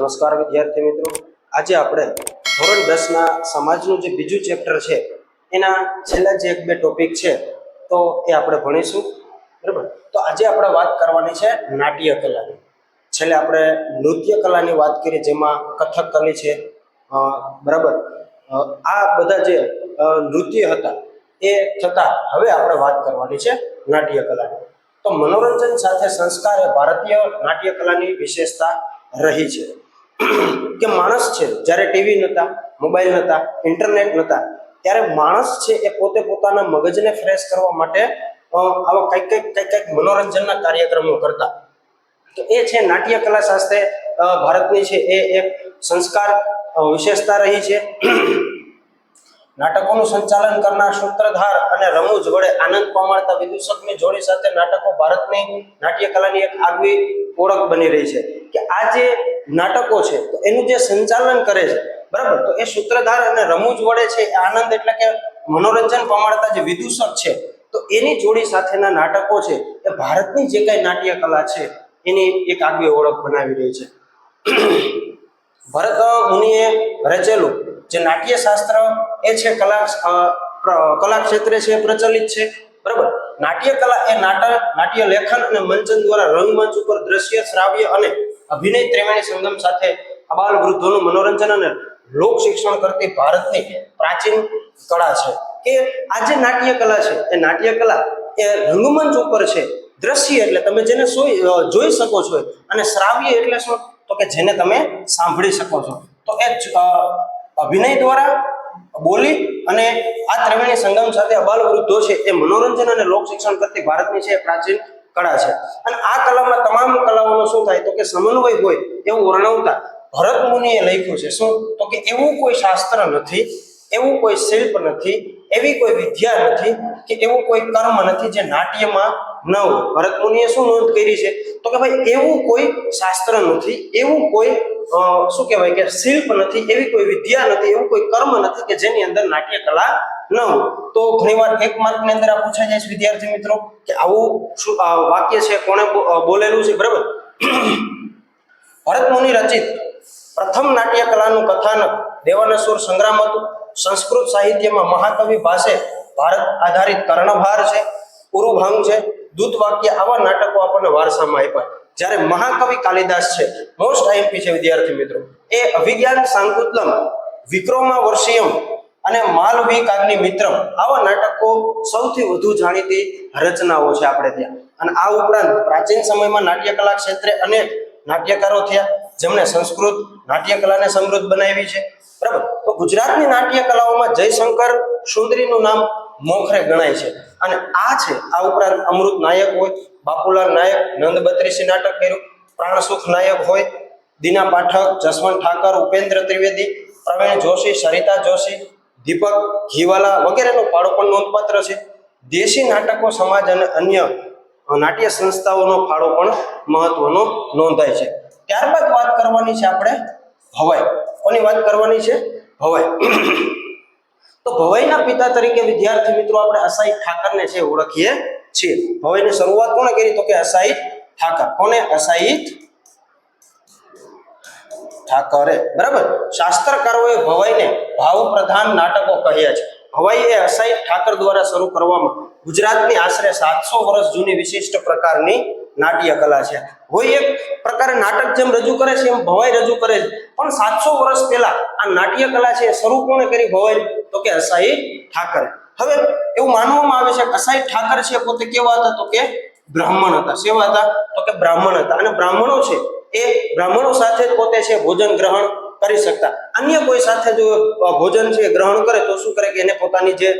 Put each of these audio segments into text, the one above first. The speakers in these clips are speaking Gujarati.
નમસ્કાર વિદ્યાર્થી મિત્રો. આજે આપણે ધોરણ દસના સમાજનું જે બીજું ચેપ્ટર છે, એના છેલ્લા જે એક બે ટોપિક છે, તો એ આપણે ભણીશું. બરાબર? તો આજે આપણે વાત કરવાની છે નાટ્ય કલાની. છેલ્લે આપણે નૃત્ય કલાની વાત કરી જેમાં કથક કલી છે. બરાબર? આ બધા જે નૃત્ય હતા, એ થતાં હવે આપણે વાત કરવાની છે નાટ્ય કલાની. તો મનોરંજન સાથે સંસ્કાર એ ભારતીય નાટ્ય કલાની વિશેષતા રહી છે. કે માણસ છે, જ્યારે ટીવી નહોતા મોબાઈલ નહોતા ઇન્ટરનેટ નહોતા, ત્યારે માણસ છે એ પોતે પોતાના મગજને ફ્રેશ કરવા માટે આવા કંઈક કંઈક કંઈક કંઈક મનોરંજનના કાર્યક્રમો કરતા. તો એ છે નાટ્ય કલા શાસ્ત્રે ભારતની છે એ એક સંસ્કાર વિશેષતા રહી છે. નાટકોનું સંચાલન કરનાર સૂત્રધાર અને રમૂજ વડે આનંદ પમાડતા વિદૂષકની જોડી સાથે નાટકો ભારતની નાટ્ય કલાની એક આગવી ઓળખ બની રહી છે. કે આ જે નાટકો છે, તો એનું જે સંચાલન કરે છે, બરાબર? તો એ સૂત્રધાર અને રમૂજ વડે છે, એ આનંદ એટલે કે મનોરંજન પમાડતા જે વિદૂષક છે, તો એની જોડી સાથેના નાટકો છે, એ ભારતની જે કઈ નાટ્ય કલા છે, એની એક આગવી ઓળખ બનાવી રહી છે. ભરત મુનિએ રચેલું જે નાટ્ય શાસ્ત્ર એ છે કલા કલા ક્ષેત્રે છે પ્રચલિત છે, બરાબર? નાટ્ય કલા એ નાટક નાટ્ય લેખન અને મંચન દ્વારા રંગમંચ ઉપર દ્રશ્ય, શ્રાવ્ય અને અભિનય ત્રિવેણી સંગમ સાથે અબાલ વૃદ્ધોનું મનોરંજન અને લોક શિક્ષણ કરતી ભારતની પ્રાચીન કળા છે. કે આ જે નાટ્ય કલા છે, એ નાટ્ય કલા એ રંગમંચ ઉપર છે. દ્રશ્ય એટલે તમે જેને જોઈ શકો છો અને શ્રાવ્ય એટલે શું? તો કે જેને તમે સાંભળી શકો છો. તો એ અભિનય દ્વારા બોલી અને આ ત્રિવેણી સંગમ સાથે અબાલ વૃદ્ધો છે, એ મનોરંજન અને લોક શિક્ષણ કરતી ભારતની છે પ્રાચીન કળા છે. અને આ કલામાં તમામ કલાઓનો શું થાય તો કે સમન્વય હોય એવું વર્ણવતા ભરત મુનિએ લખ્યું છે. શું? તો કે એવું કોઈ શાસ્ત્ર નથી એવું કોઈ શિલ્પ નથી, એવી કોઈ વિદ્યા નથી કે એવું કોઈ કર્મ નથી જે નાટ્યમાં ન હોય. ભરત મુનિએ શું નોંધ કરી છે? તો કે ભાઈ એવું કોઈ શાસ્ત્ર નથી, એવું કોઈ શું કહેવાય કે શિલ્પ નથી, એવી કોઈ વિદ્યા નથી, એવું કોઈ કર્મ નથી કે જેની અંદર નાટ્ય કલા ન હોય. તો ઘણીવાર એક માર્કની અંદર આ પૂછાઈ જાય છે વિદ્યાર્થી મિત્રો કે આવું શું વાક્ય છે, કોણે બોલેલું છે? બરાબર? ભરત મુનિ રચિત પ્રથમ નાટ્ય કલાનું કથાનક દેવાનસુર સંગ્રામ હતું. સંસ્કૃત સાહિત્યમાં મહાકવિ ભાષે ભારત આધારિત કર્ણભાર છે ઉરુભંગ છે દૂત વાક્ય આવા નાટકો આપણને વારસામાં આપ્યા. જ્યારે મહાકવિ કાલિદાસ છે મોસ્ટ આઈએમપી છે, વિદ્યાર્થી મિત્રો. એ અભિજ્ઞાન સાંકુતલમ, વિક્રમા વર્ષિયમ અને માલવી કાગની મિત્રમ આવા નાટકો સૌથી વધુ જાણીતી રચનાઓ છે આપણે ત્યાં. અને આ ઉપરાંત પ્રાચીન સમયમાં નાટ્યકલા ક્ષેત્રે અનેક નાટ્યકારો થયા, જેમણે સંસ્કૃત નાટ્ય કલાને સમૃદ્ધ બનાવી છે. બરાબર? તો ગુજરાતની નાટ્ય કલાઓમાં જયશંકર સુંદરીનું નામ મોખરે ગણાય છે. અને આ છે, આ ઉપરાંત અમૃત નાયક હોય, બાપુલાલ નાયક, નંદ બત્રીસી નાટક કર્યું, પ્રાણસુખ નાયક હોય, દીના પાઠક, જસવંત ઠાકર, ઉપેન્દ્ર ત્રિવેદી, પ્રવીણ જોશી, સરિતા જોશી, દીપક ઘીવાલા વગેરેનો ફાળો પણ નોંધપાત્ર છે. દેશી નાટકો, સમાજ અને અન્ય નાટ્ય સંસ્થાઓનો ફાળો પણ મહત્વનો નોંધાય છે. ત્યારબાદ વાત કરવાની છે આપણે ભવાઈ કોની વાત કરવાની છે, ભવાઈ. તો ભવાઈના પિતા તરીકે વિદ્યાર્થી મિત્રો આપણે અસાઈ ઠાકરને છે ઓળખીએ છીએ. ભવાઈની શરૂઆત કોણે કરી? તો કે અસાઈ ઠાકર. કોને? અસાઈ ઠાકરે. બરાબર? શાસ્ત્રકારોએ ભવાઈને ભાવ પ્રધાન નાટકો કહ્યા છે. ભવાઈ એ અસાઈ ઠાકર દ્વારા શરૂ કરવામાં ગુજરાતની આશરે સાતસો વર્ષ જૂની વિશિષ્ટ પ્રકારની નાટ્ય કલા છે. કોઈ એક પ્રકારે નાટક જેમ રજૂ કરે છે, એમ ભવાઈ રજૂ કરે છે. પણ સાતસો વર્ષ પહેલા આ નાટ્ય કલા છે શરૂ કોણે કરી ભવાઈ? તો કે અસાઈ ઠાકર. હવે એવું માનવામાં આવે છે કે અસાઈ ઠાકર છે પોતે કેવા હતા? તો કે બ્રાહ્મણ હતા. સેવા હતા? તો કે બ્રાહ્મણ હતા. અને બ્રાહ્મણો છે, એ બ્રાહ્મણો સાથે પોતે છે, ભોજન ગ્રહણ કરી શકતા. અન્ય કોઈ સાથે જો ભોજન છે, ગ્રહણ કરે તો શું કરે કે એને પોતાની જે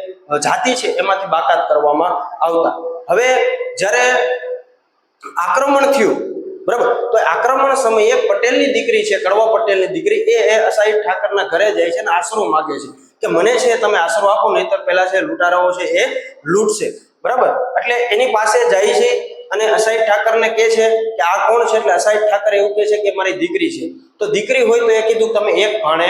જાતિ છે, એમાંથી બાકાત કરવામાં આવતા. હવે જ્યારે આક્રમણ થયું, બરાબર? તો આક્રમણ સમયે પટેલની દીકરી છે, કડવા પટેલની દીકરી, એ એ અસાઈ ઠાકરના ઘરે જાય છે અને આશરો માગે છે કે મને છે, તમે આશરો આપો, નહીતર પહેલા છે, લૂંટારાઓ છે, એ લૂંટશે. બરાબર? એટલે એની પાસે જાય છે અને અસાઈ ઠાકરને કહે છે કે આ કોણ છે એટલે અસાઈ ઠાકર એવું કહે છે કે મારી દીકરી છે. તો દીકરી હોય તો એ કીધું તમે એક ભાણે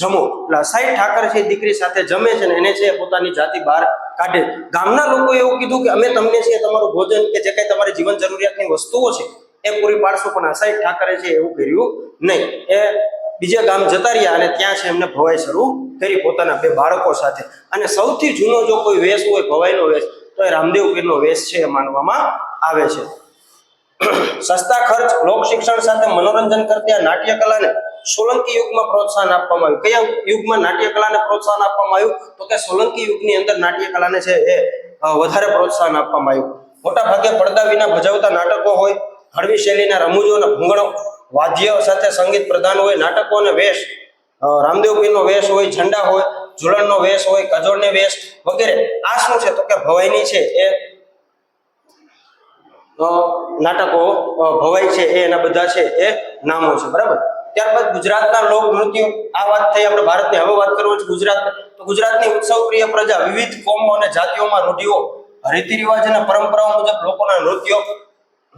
જમો. એટલે અસાઈ ઠાકર છે દીકરી સાથે જમે છે ને એને છે પોતાની જાતિ બહાર કાઢે. ગામના લોકોએ એવું કીધું કે અમે તમને છે તમારું ભોજન કે જે કાંઈ તમારી જીવન જરૂરિયાતની વસ્તુઓ છે એ પૂરી પાડશું, પણ અસાઈ ઠાકરે છે એવું કર્યું નહીં. એ બીજે ગામ જતા રહ્યા અને ત્યાં છે એમને ભવાઈ શરૂ કરી પોતાના બે બાળકો સાથે. અને સૌથી જૂનો જો કોઈ વેશ હોય, ભવાઈનો વેશ તો એ રામદેવ પીરનો વેશ છે એ માનવામાં આવે છે. સસ્તા ખર્ચ, લોક શિક્ષણ સાથે મનોરંજન કરતી આ નાટ્ય કલાને સોલંકી યુગમાં પ્રોત્સાહન આપવામાં આવ્યું. કયા યુગમાં નાટ્ય કલાને પ્રોત્સાહન આપવામાં આવ્યું? તો કે સોલંકી યુગની અંદર નાટ્ય કલાને છે એ વધારે પ્રોત્સાહન આપવામાં આવ્યું. મોટા ભાગે પડદા વિના ભજવતા નાટકો હોય, હળવી શૈલીના રમૂજો અને ભૂંગળો, વાદ્ય સાથે સંગીત પ્રધાન હોય, નાટકો અને વેશ રામદેવ પીરનો વેશ હોય, ઝંડા હોય ઝુલણનો વેશ હોય, કજોડને વેશ વગેરે. આ શું છે? તો કે ભવાઈની છે એ નાટકો ભવાઈ છે એ, એના બધા છે એ નામો છે. બરાબર? ત્યારબાદ ગુજરાતના લોક નૃત્યો, આ વાત થઈ, આપણે ભારતની હવે વાત કરવું છે ગુજરાત. તો ગુજરાતની ઉત્સવપ્રિય પ્રજા વિવિધ કોમો અને જાતિઓમાં રૂઢિઓ રીતિ રિવાજ અને પરંપરાઓ મુજબ લોકોના નૃત્યો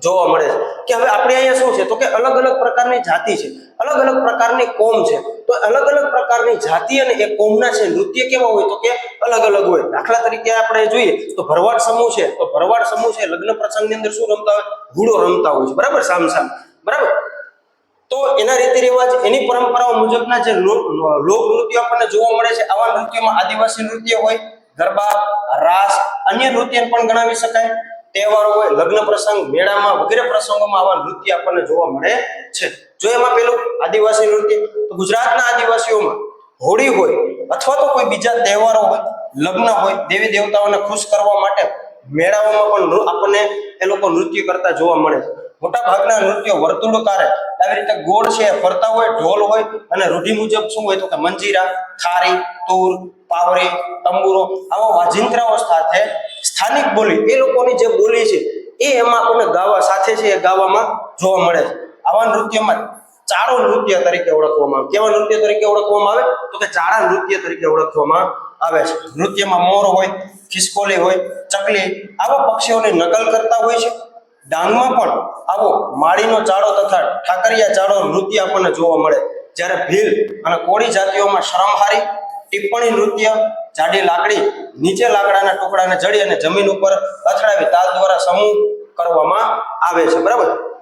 જોવા મળે છે. કે હવે આપણે અહીંયા શું છે? તો કે અલગ અલગ પ્રકારની જાતિ છે. અલગ અલગ પ્રકારની કોમ છે. તો અલગ અલગ પ્રકારની જાતિ અને એ કોમના છે, નૃત્ય કેવા હોય તો કે અલગ અલગ હોય. દાખલા તરીકે આપણે જોઈએ તો ભરવાડ સમૂહ છે. તો ભરવાડ સમૂહ છે, લગ્ન પ્રસંગની અંદર શું રમતા હોય? ઘૂડો રમતા હોય છે. બરાબર? સામ સામ. બરાબર? તો એના રીતિ રિવાજ, એની પરંપરાઓ મુજબના જે લોક નૃત્યો આપણને જોવા મળે છે, આવા નૃત્યોમાં આદિવાસી નૃત્ય હોય, ગરબા, રાસ, અન્ય નૃત્ય પણ ગણાવી શકાય. તહેવારો હોય, લગ્ન પ્રસંગ, મેળામાં વગેરે પ્રસંગોમાં આવા નૃત્ય આપણને જોવા મળે છે. જો એમાં પેલું આદિવાસી નૃત્ય, તો ગુજરાતના આદિવાસીઓમાં હોળી હોય અથવા તો કોઈ બીજા તહેવારો હોય, લગ્ન હોય, દેવી દેવતાઓને ખુશ કરવા માટે મેળાઓમાં પણ આપણને એ લોકો નૃત્ય કરતા જોવા મળે છે. મોટા ભાગના નૃત્યો વર્તુળકારે, આવી રીતે ગોળ છે, ફરતા હોય, ઢોલ હોય અને રૂઢિ મુજબ શું હોય તો કે મંજીરા, થારી, તૂર, પાવરી, તંબુરો, આવા વાજિંત્રાઓ સાથે સ્થાનિક બોલી, એ લોકોની જે બોલી છે, એ એમાં આપણને ગાવા સાથે છે, એ ગાવામાં જોવા મળે છે. આવા નૃત્યમાં ચારો નૃત્ય તરીકે ઓળખવામાં આવે. કેવા નૃત્ય તરીકે ઓળખવામાં આવે? તો કે ચારા નૃત્ય તરીકે ઓળખવામાં આવે છે. નૃત્યમાં મોર હોય, ખિસકોલી હોય, ચકલી, આવા પક્ષીઓની નકલ કરતા હોય છે. ડાંગમાં પણ આવો માળીનો ચાળો તથા ઠાકરિયા ચાળો નૃત્ય આપણને જોવા મળે. જ્યારે ભીલ અને કોળી જાતિઓમાં શરમહારી, ટિપ્પણી નૃત્ય, જાડી લાકડી, નીચે લાકડાના ટુકડાને જડી અને જમીન ઉપર અથડાવી તાલ દ્વારા સમૂહ કરવામાં આવે છે. બરાબર?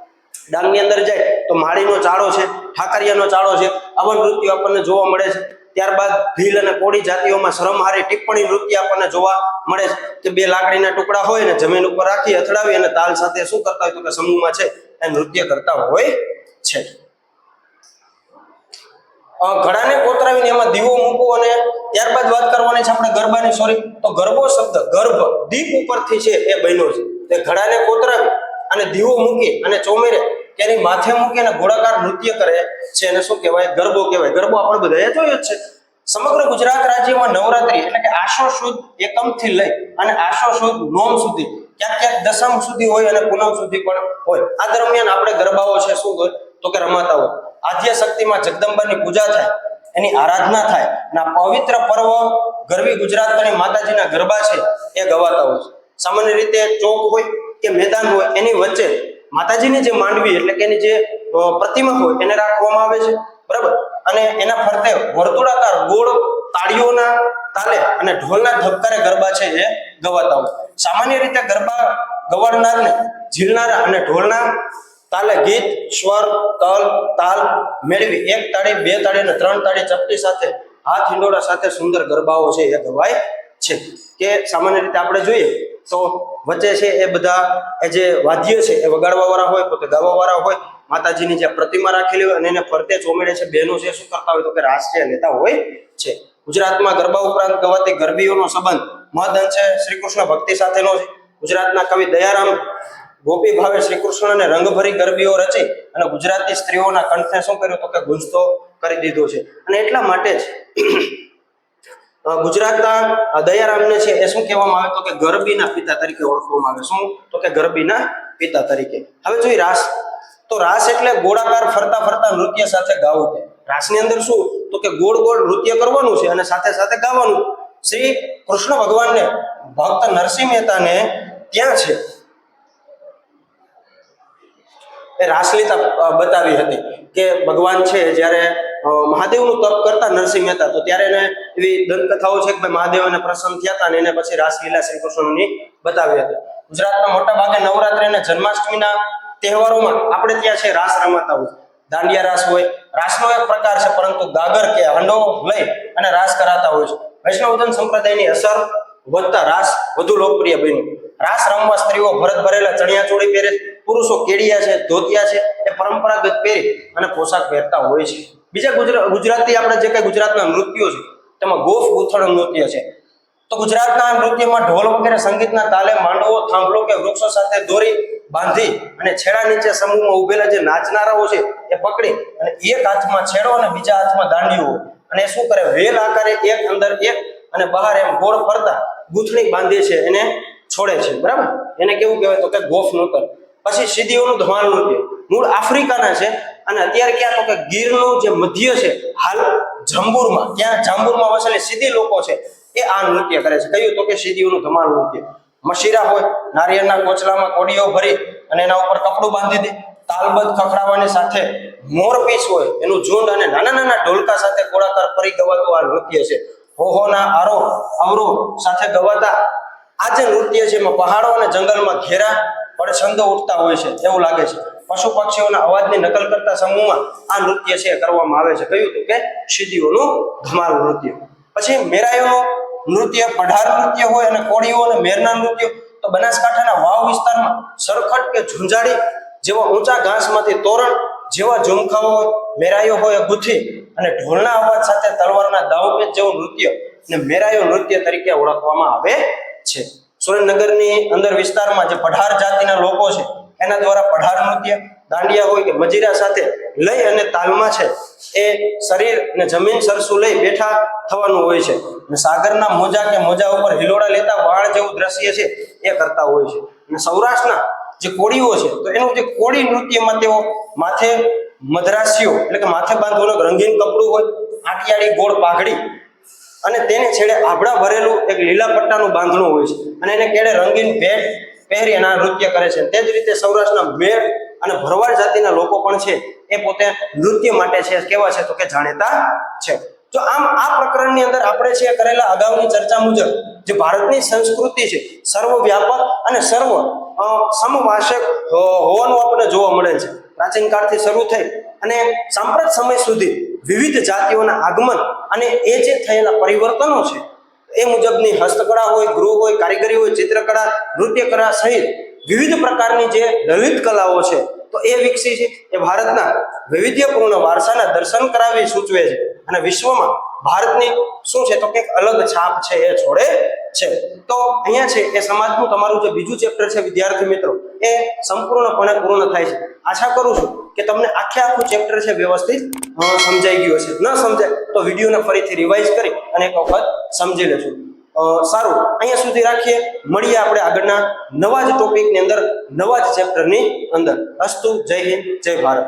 ડાંગની અંદર જાય તો માળીનો ચાળો છે, ઠાકરિયાનો ચાળો છે આવા નૃત્યો આપણને જોવા મળે છે. ત્યારબાદ ભીલ અને કોળી જાતિઓમાં શ્રમહારી ટિપ્પણી નૃત્ય આપણને જોવા મળે છે. કે બે લાકડીના ટુકડા હોય ને જમીન ઉપર રાખી અથડાવી અને તાલ સાથે શું કરતા હોય તો કે સમૂહમાં છે, એ નૃત્ય કરતા હોય છે. ઘડાને કોતરાવીને એમાં દીવો મૂકવો અને ત્યારબાદ વાત કરવાની છે આપણે ગરબાની સોરી તો ગરબો શબ્દ ગર્ભ દીપ ઉપરથી છે એ બન્યો છે. તે ઘડાને કોતરાવી અને દીવો મૂકી અને ચોમેરે તેની માથે મૂકી અને ગોળાકાર નૃત્ય કરે છે એને શું કહેવાય? ગરબો કહેવાય. ગરબો આપણે બધાએ જોયો જ છે. સમગ્ર ગુજરાત રાજ્યમાં નવરાત્રી એટલે કે આશો સુદ એકમથી લઈ અને આશો સુદ નોમ સુધી, ક્યાંક ક્યાંક દસમ સુધી હોય અને પૂનમ સુધી પણ હોય. આ દરમિયાન આપણે ગરબાઓ છે શું હોય? તો કે રમાતા હોય આદ્ય શક્તિમાં જગદંબાની પૂજા થાય, એની આરાધના થાય અને આ પવિત્ર પર્વ ગરવી ગુજરાતની માતાજીના ગરબા છે એ ગવાતા હોય છે. સામાન્ય રીતે ચોક હોય કે મેદાન હોય એની વચ્ચે માતાજીની જે માંડવી એટલે કે એની જે પ્રતિમા હોય એને રાખવામાં આવે છે, બરાબર? અને એના ફરતે વર્તુળાકાર ગોળ તાળીઓના તાલે અને ઢોલના ધબકારે ગરબા છે એ ગવાતા હોય. સામાન્ય રીતે ગરબા ગવાડનારને ઝીલનારા અને ઢોલના તાલે ગીત, સ્વર, તલ, તાલ મેળવી એક તાળી, બે તાળી અને ત્રણ તાળી ચપટી સાથે, હાથ હિંડોળા સાથે સુંદર ગરબાઓ છે એ ગવાય છે. કે સામાન્ય રીતે આપણે જોઈએ તો વચ્ચે છે એ બધા એ જે વાદ્ય છે એ વગાડવાવાળા હોય તો ગાવાવાળા હોય, માતાજીની જે પ્રતિમા રાખેલી હોય અને એને ફરતે ચોમેડે છે, બહેનો છે શું કરતા હોય તો કે રાષ્ટ્રીય નેતા હોય છે. ગુજરાતમાં ગરબા ઉપરાંત ગવાતી ગરબીઓનો સંબંધ મહદઅંશે શ્રી કૃષ્ણ ભક્તિ સાથેનો છે. ગુજરાતના કવિ દયારામ ગોપી ભાવે શ્રી કૃષ્ણને રંગભરી ગરબીઓ રચી અને ગુજરાતી સ્ત્રીઓના કંઠને શું કર્યું તો કે ગુંજતો કરી દીધો છે. અને એટલા માટે જ ગુજરાતના દયારામને છે એ શું કહેવામાં આવે? તો કે ગરબીના પિતા તરીકે ઓળખવામાં આવે. શું? તો કે ગરબીના પિતા તરીકે. હવે જોઈએ રાસ. તો રાસ એટલે ગોળાકાર ફરતા ફરતા નૃત્ય સાથે ગાવું રાસની અંદર શું? તો કે ગોળ ગોળ નૃત્ય કરવાનું છે અને સાથે સાથે ગાવાનું. શ્રી કૃષ્ણ ભગવાનને, ભક્ત નરસિંહ મહેતાને ત્યાં છે. એ રાસલીતા બતાવી હતી કે ભગવાન છે જ્યારે મહાદેવનું તપ કરતા નરસિંહ મહેતા, તો ત્યારે એને એવી દંતકથાઓ છે કે ભાઈ મહાદેવ અને પ્રસન્ન થયા હતા અને એને પછી રાસલીલા શ્રી કૃષ્ણની બતાવી હતી. ગુજરાતના મોટા ભાગે નવરાત્રી અને જન્માષ્ટમીના તહેવારોમાં આપણે ત્યાં છે રાસ રમાતા હોય. દાંડિયા રાસ હોય, રાસનો એક પ્રકાર છે, પરંતુ ગાગર કે હંડો લઈ અને રાસ કરાતા હોય છે. વૈષ્ણવધન સંપ્રદાયની અસર વધતા રાસ વધુ લોકપ્રિય બન્યું. રાસ રમવા સ્ત્રીઓ ભરત ભરેલા ચણિયા ચોળી પહેરે પુરુષો કેડિયા છે, ધોતિયા છે, એ પરંપરાગત પહેરી અને પોશાક પહેરતા હોય છે. બીજા ગુજરાતી આપણે જે કઈ ગુજરાતના નૃત્યો છે તેમાં ગોફ ગૂંથણ નૃત્ય છે. તો ગુજરાતના નૃત્યમાં ઢોલ વગેરે સંગીતના તાલે માંડવો, થાંભલો કે વૃક્ષો સાથે દોરી બાંધી અને છેડા નીચે સમૂહમાં ઉભેલા જે નાચનારાઓ છે એ પકડી અને એક હાથમાં છેડો અને બીજા હાથમાં દાંડિયો અને શું કરે? વેલ આકારે એક અંદર એક અને બહાર એમ ગોળ ફરતા ગૂંથણી બાંધે છે, એને છોડે છે. બરાબર? એને કેવું કહેવાય? તો કે ગોફ નૂતન પછી સીધીઓનું ધમાલ નૃત્ય. મૂળ આફ્રિકાના છે અને અત્યારે ક્યાં તો કે ગીરનું જે મધ્ય છે, હાલ જંબુરમાં, ત્યાં જાંબુરમાં વસેલી સીધી લોકો છે, એ આ નૃત્ય કરે છે. કયું? તો કે સીધીઓનું ધમાલ નૃત્ય. મશીરા હોય, નારિયેળના કોચલામાં કોડીઓ ભરી અને એના ઉપર કપડું બાંધી દે. તાલબદ્ધ ખખડાવાની સાથે મોરપીસ હોય, એનું ઝુંડ અને નાના નાના ઢોલકા સાથે ગોળાકાર ફરી ગવાતું આ નૃત્ય છે. હોહોના આરો, અવરો સાથે ગવાતા આ જે નૃત્ય છે, એમાં પહાડો અને જંગલમાં ઘેરા પડછંદો ઉઠતા હોય છે, એવું લાગે છે. પશુ પક્ષીઓના અવાજની નકલ કરતા સમૂહમાં આ નૃત્ય છે કરવામાં આવે છે. કયું હતું કે સિદ્ધિઓનું ધમાલ નૃત્ય. પછી મેરાયોનું નૃત્ય, પઢાર નૃત્ય હોય અને કોળીઓ અને મેરના નૃત્ય, તો બનાસકાંઠાના વાવ વિસ્તારમાં સરખટ કે ઝુંઝાડી જેવા ઊંચા ઘાસમાંથી તોરણ જેવા ઝુમખાઓ મેરાયો હોય ગુથી અને ઢોલના અવાજ સાથે તલવારના દાવપેચ જેવું નૃત્ય ને મેરાયો નૃત્ય તરીકે ઓળખવામાં આવે છે. સુરેન્દ્રનગરની અંદર વિસ્તારમાં જે પઢાર જાતિના લોકો છે એના દ્વારા પઢાર નૃત્ય દાંડિયા હોય કે મજીરા સાથે લઈ અને તાલમાં છે, એ શરીર ને જમીન સરસું લઈ બેઠા થવાનું હોય છે. અને સાગરના મોજા કે મોજા ઉપર હિલોડા લેતા વાળ જેવું દ્રશ્ય છે, એ કરતા હોય છે. અને સૌરાષ્ટ્રના જે કોળીઓ છે, તો એનું જે કોળી નૃત્યમાં તેઓ માથે મદ્રાસીઓ, એટલે કે માથે બાંધવાનું રંગીન કપડું હોય, આટિયાળી ગોળ પાઘડી, અને તેને છેડે આભડા ભરેલું એક લીલા પટ્ટાનું બાંધણું હોય છે. અને એને કેડે રંગીન ભેટ પહેરી અને નૃત્ય કરે છે. તે જ રીતે સૌરાષ્ટ્રના મેળ અને ભરવાડ જાતિના લોકો પણ છે, એ પોતે નૃત્ય માટે છે. કેવા છે તો કે જાણીતા છે. જો આમ આ પ્રકરણની અંદર આપણે છે કરેલા અગાઉની ચર્ચા મુજબ જે ભારતની સંસ્કૃતિ છે, સર્વવ્યાપક અને સર્વ સમવાસક હોવાનું આપણને જોવા મળે છે. પ્રાચીન કાળથી શરૂ થઈ અને સાંપ્રત સમય સુધી વિવિધ જાતિઓના આગમન અને એ જે થયેલા પરિવર્તનો છે એ મુજબની હસ્તકળા હોય, ગૃહ હોય, કારીગરી હોય, ચિત્રકળા, નૃત્યકળા સહિત વિવિધ પ્રકારની જે લલિત કલાઓ છે, તો એ વિકસી છે. એ ભારતના વૈવિધ્યપૂર્ણ વારસાના દર્શન કરાવી સૂચવે છે. અને વિશ્વમાં ભારતની શું છે તો કંઈક અલગ છાપ છે એ છોડે છે. તો અહીંયા છે, એ સમાજનું તમારું જે બીજું ચેપ્ટર છે, વિદ્યાર્થી મિત્રો, એ સંપૂર્ણપણે પૂર્ણ થાય છે. આશા કરું છું કે તમને આખે આખું ચેપ્ટર છે વ્યવસ્થિત સમજાઈ ગયું હશે. ન સમજાય તો વિડીયોને ફરીથી રિવાઇઝ કરી અને એક વખત સમજી લેજો. સારું, અહીંયા સુધી રાખીએ. મળીએ આપણે આગળના નવા જ ટોપિકની અંદર, નવા જ ચેપ્ટરની અંદર. અસ્તુ, જય હિન્દ, જય ભારત.